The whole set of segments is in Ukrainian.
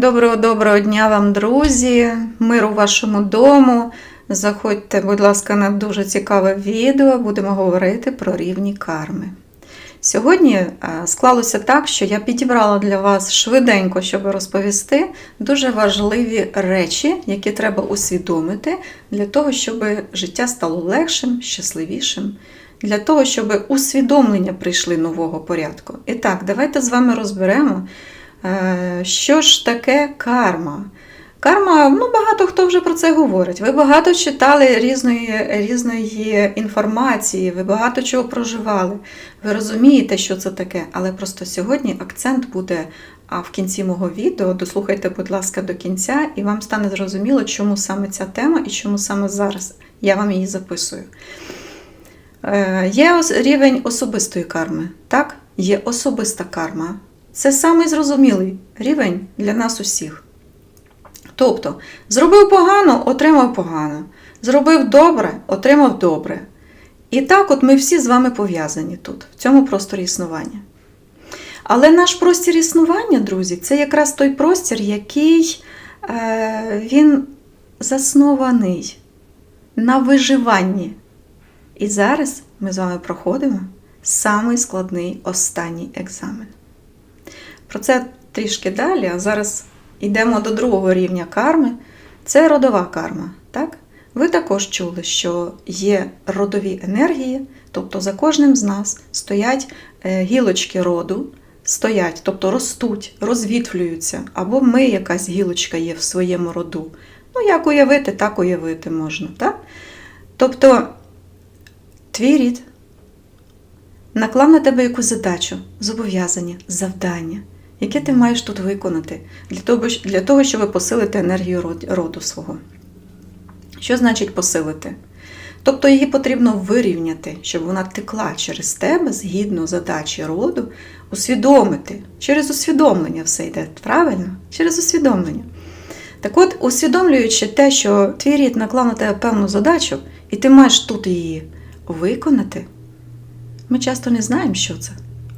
Доброго доброго дня вам, друзі! Миру вашому дому. Заходьте, будь ласка, на дуже цікаве відео. Будемо говорити про рівні карми. Сьогодні е, склалося так, що я підібрала для вас швиденько, щоб розповісти дуже важливі речі, які треба усвідомити для того, щоб життя стало легшим, щасливішим, для того, щоб усвідомлення прийшли нового порядку. І так, давайте з вами розберемо. Е, Що ж таке карма? Карма, ну багато хто вже про це говорить. Ви багато читали різної, різної інформації, ви багато чого проживали. Ви розумієте, що це таке, але просто сьогодні акцент буде а в кінці мого відео. Дослухайте, будь ласка, до кінця, і вам стане зрозуміло, чому саме ця тема і чому саме зараз я вам її записую. Е, Є рівень особистої карми, так? Є особиста карма. Це самий зрозумілий рівень для нас усіх. Тобто, зробив погано, отримав погано. Зробив добре, отримав добре. І так, от ми всі з вами пов'язані тут, в цьому просторі існування. Але наш простір існування, друзі, це якраз той простір, який е, він заснований на виживанні. І зараз ми з вами проходимо самий складний останній екзамен. Про це трішки далі, а зараз йдемо до другого рівня карми. Це родова карма. Так? Ви також чули, що є родові енергії, тобто за кожним з нас стоять е, гілочки роду, стоять, тобто ростуть, розвітлюються, або ми якась гілочка є в своєму роду. Ну, як уявити, так уявити можна. Так? Тобто, твій рід наклав на тебе якусь задачу, зобов'язання, завдання, яке ти маєш тут виконати для того, для того щоб посилити енергію роду свого. Що значить посилити? Тобто її потрібно вирівняти, щоб вона текла через тебе згідно задачі роду, усвідомити. Через усвідомлення все йде, правильно? Через усвідомлення. Так от, усвідомлюючи те, що твій рід наклав на тебе певну задачу, і ти маєш тут її виконати, ми часто не знаємо, що це,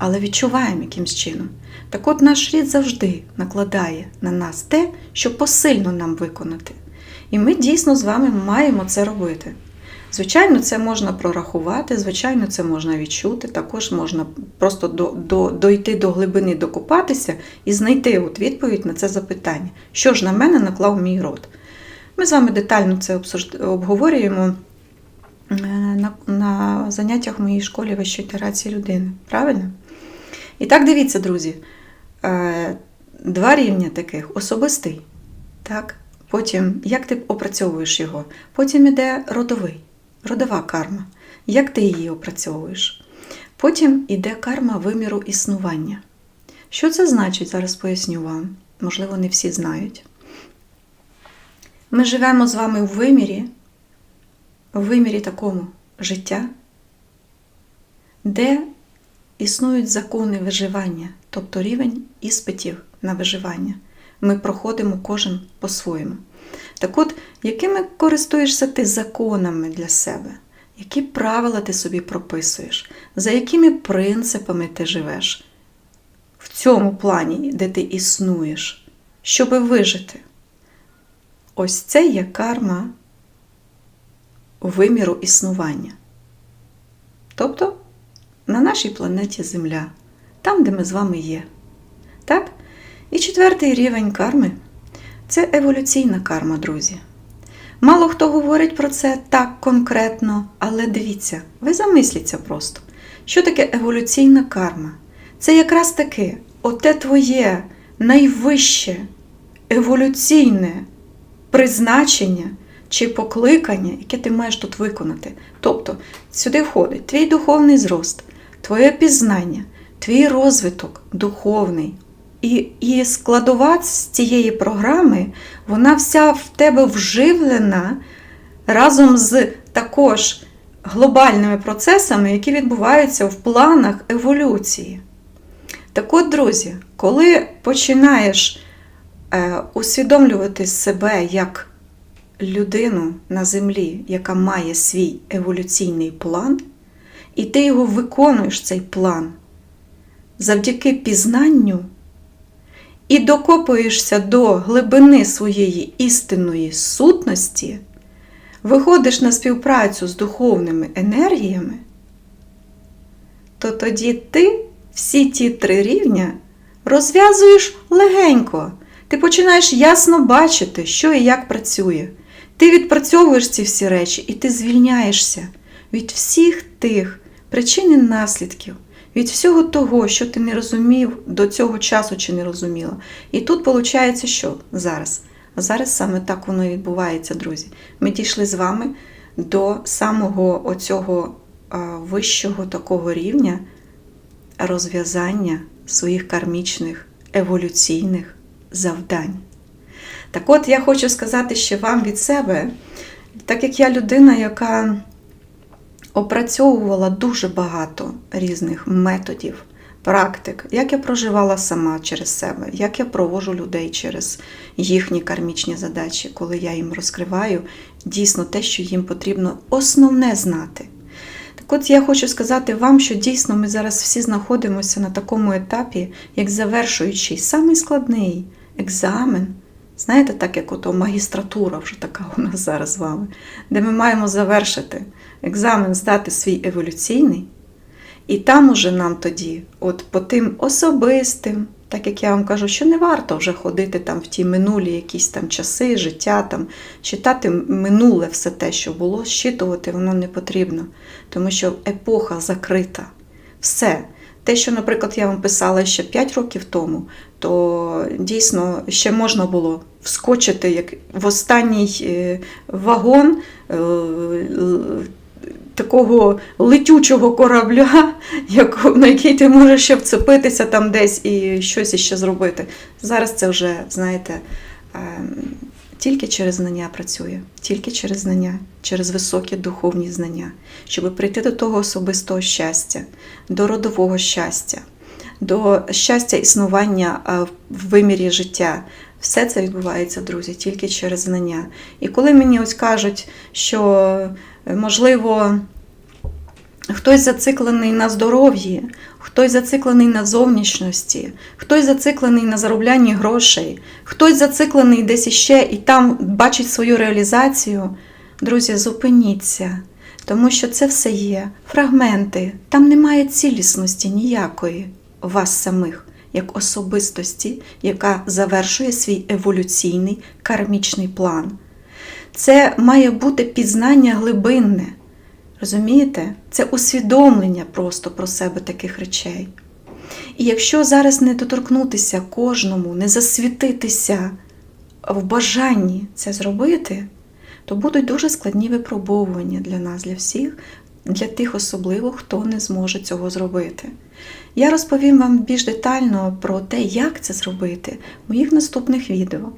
але відчуваємо якимсь чином. Так от наш рід завжди накладає на нас те, що посильно нам виконати. І ми дійсно з вами маємо це робити. Звичайно, це можна прорахувати, звичайно, це можна відчути, також можна просто до, до, дойти до глибини, докопатися і знайти от відповідь на це запитання, що ж на мене наклав мій род. Ми з вами детально це обговорюємо е, на, на заняттях в моїй школі вищої інтеграції людини. Правильно? І так дивіться, друзі, е, два рівня таких: особистий, так? потім як ти опрацьовуєш його, потім іде родовий, родова карма. Як ти її опрацьовуєш? Потім іде карма виміру існування. Що це значить? Зараз поясню вам. Можливо, не всі знають. Ми живемо з вами у вимірі, у вимірі такому життя, де існують закони виживання, тобто рівень іспитів на виживання. Ми проходимо кожен по-своєму. Так от, якими користуєшся ти законами для себе? Які правила ти собі прописуєш? За якими принципами ти живеш? В цьому плані, де ти існуєш, щоби вижити? Ось це є карма виміру існування. Тобто на нашій планеті Земля, там, де ми з вами є. Так? І четвертий рівень карми це еволюційна карма, друзі. Мало хто говорить про це так конкретно, але дивіться, ви замисліться просто, що таке еволюційна карма? Це якраз таки оте твоє найвище еволюційне призначення чи покликання, яке ти маєш тут виконати. Тобто сюди входить твій духовний зрост, твоє пізнання, твій розвиток духовний. І, і складова з цієї програми, вона вся в тебе вживлена разом з також глобальними процесами, які відбуваються в планах еволюції. Так от, друзі, коли починаєш е, усвідомлювати себе як людину на землі, яка має свій еволюційний план, і ти його виконуєш цей план завдяки пізнанню і докопуєшся до глибини своєї істинної сутності, виходиш на співпрацю з духовними енергіями, то тоді ти всі ті три рівня розв'язуєш легенько. Ти починаєш ясно бачити, що і як працює. Ти відпрацьовуєш ці всі речі, і ти звільняєшся від всіх тих причин і наслідків, від всього того, що ти не розумів до цього часу чи не розуміла. І тут виходить, що зараз? А зараз саме так воно і відбувається, друзі. Ми дійшли з вами до самого оцього вищого такого рівня розв'язання своїх кармічних еволюційних завдань. Так от я хочу сказати ще вам від себе, так як я людина, яка опрацьовувала дуже багато різних методів, практик, як я проживала сама через себе, як я провожу людей через їхні кармічні задачі, коли я їм розкриваю дійсно те, що їм потрібно основне знати. Так от я хочу сказати вам, що дійсно ми зараз всі знаходимося на такому етапі, як завершуючий самий складний екзамен. Знаєте, так як ото магістратура вже така у нас зараз з вами, де ми маємо завершити екзамен, здати свій еволюційний, і там уже нам тоді, от по тим особистим, так як я вам кажу, що не варто вже ходити там в ті минулі якісь там часи, життя, там, читати минуле все те, що було, щитувати воно не потрібно, тому що епоха закрита. Все. Те, що, наприклад, я вам писала ще 5 років тому, то дійсно ще можна було вскочити як в останній е, вагон е, такого летючого корабля, на який ти можеш ще вцепитися там десь і щось іще зробити. Зараз це вже, знаєте, тільки через знання працює, тільки через знання, через високі духовні знання, щоб прийти до того особистого щастя, до родового щастя, до щастя існування е, в вимірі життя. Все це відбувається, друзі, тільки через знання. І коли мені ось кажуть, що е, можливо. Хтось зациклений на здоров'ї, хтось зациклений на зовнішності, хтось зациклений на зароблянні грошей, хтось зациклений десь іще і там бачить свою реалізацію. Друзі, зупиніться, тому що це все є фрагменти, там немає цілісності ніякої вас самих, як особистості, яка завершує свій еволюційний кармічний план. Це має бути пізнання глибинне. Розумієте? Це усвідомлення просто про себе таких речей. І якщо зараз не доторкнутися кожному, не засвітитися в бажанні це зробити, то будуть дуже складні випробовування для нас, для всіх, для тих особливо, хто не зможе цього зробити. Я розповім вам більш детально про те, як це зробити в моїх наступних відео.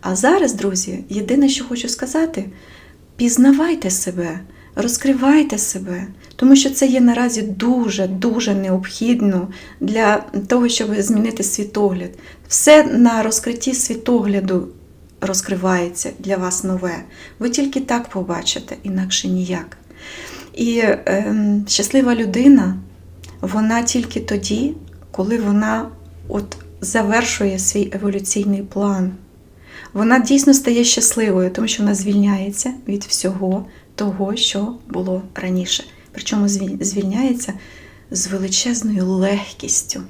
А зараз, друзі, єдине, що хочу сказати, пізнавайте себе, розкривайте себе, тому що це є наразі дуже-дуже необхідно для того, щоб змінити світогляд. Все на розкритті світогляду розкривається для вас нове. Ви тільки так побачите, інакше ніяк. І ем, щаслива людина, вона тільки тоді, коли вона от завершує свій еволюційний план. Вона дійсно стає щасливою, тому що вона звільняється від всього того, що було раніше. Причому звільняється з величезною легкістю.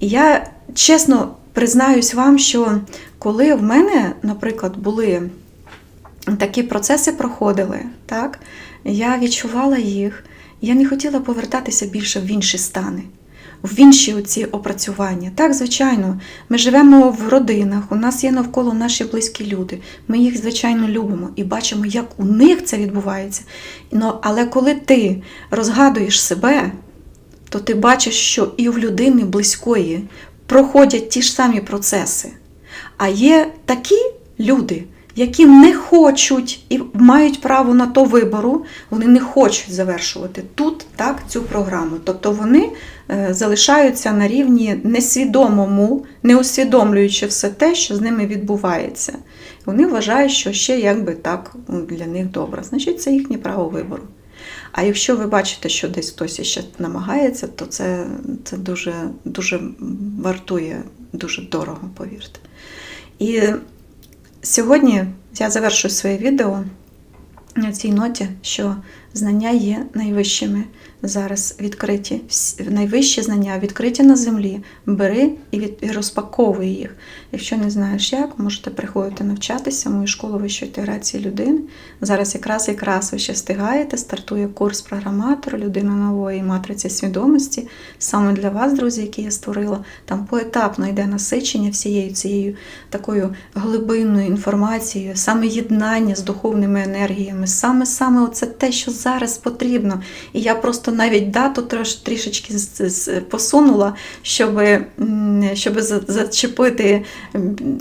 І я чесно признаюсь вам, що коли в мене, наприклад, були такі процеси проходили, так, я відчувала їх, я не хотіла повертатися більше в інші стани, в інші оці опрацювання. Так, звичайно, ми живемо в родинах, у нас є навколо наші близькі люди. Ми їх, звичайно, любимо і бачимо, як у них це відбувається. Але коли ти розгадуєш себе, то ти бачиш, що і в людини близької проходять ті ж самі процеси. А є такі люди, які не хочуть і мають право на то вибору, вони не хочуть завершувати тут так цю програму. Тобто вони е, залишаються на рівні несвідомому, не усвідомлюючи все те, що з ними відбувається. Вони вважають, що ще якби так ну, для них добре. Значить, це їхнє право вибору. А якщо ви бачите, що десь хтось ще намагається, то це, це дуже, дуже вартує дуже дорого, повірте. І сьогодні я завершую своє відео на цій ноті, що знання є найвищими зараз відкриті. Найвищі знання відкриті на землі. Бери і, від, і розпаковуй їх. Якщо не знаєш як, можете приходити навчатися в мою школу вищої інтеграції людини. Зараз якраз якраз ви ще встигаєте. Стартує курс програматора людина нової матриці свідомості. Саме для вас, друзі, які я створила. Там поетапно йде насичення всією цією такою глибинною інформацією, саме єднання з духовними енергіями, саме саме оце те, що зараз потрібно. І я просто навіть дату трішечки посунула, щоб, щоб зачепити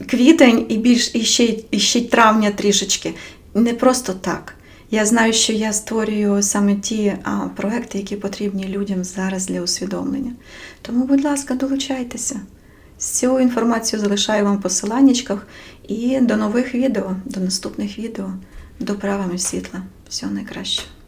квітень і більш і ще, і ще травня трішечки. Не просто так. Я знаю, що я створюю саме ті а, проекти, які потрібні людям зараз для усвідомлення. Тому, будь ласка, долучайтеся. Цю інформацію залишаю вам в посиланнячках і до нових відео, до наступних відео. Добра вам і світла. Всього найкращого.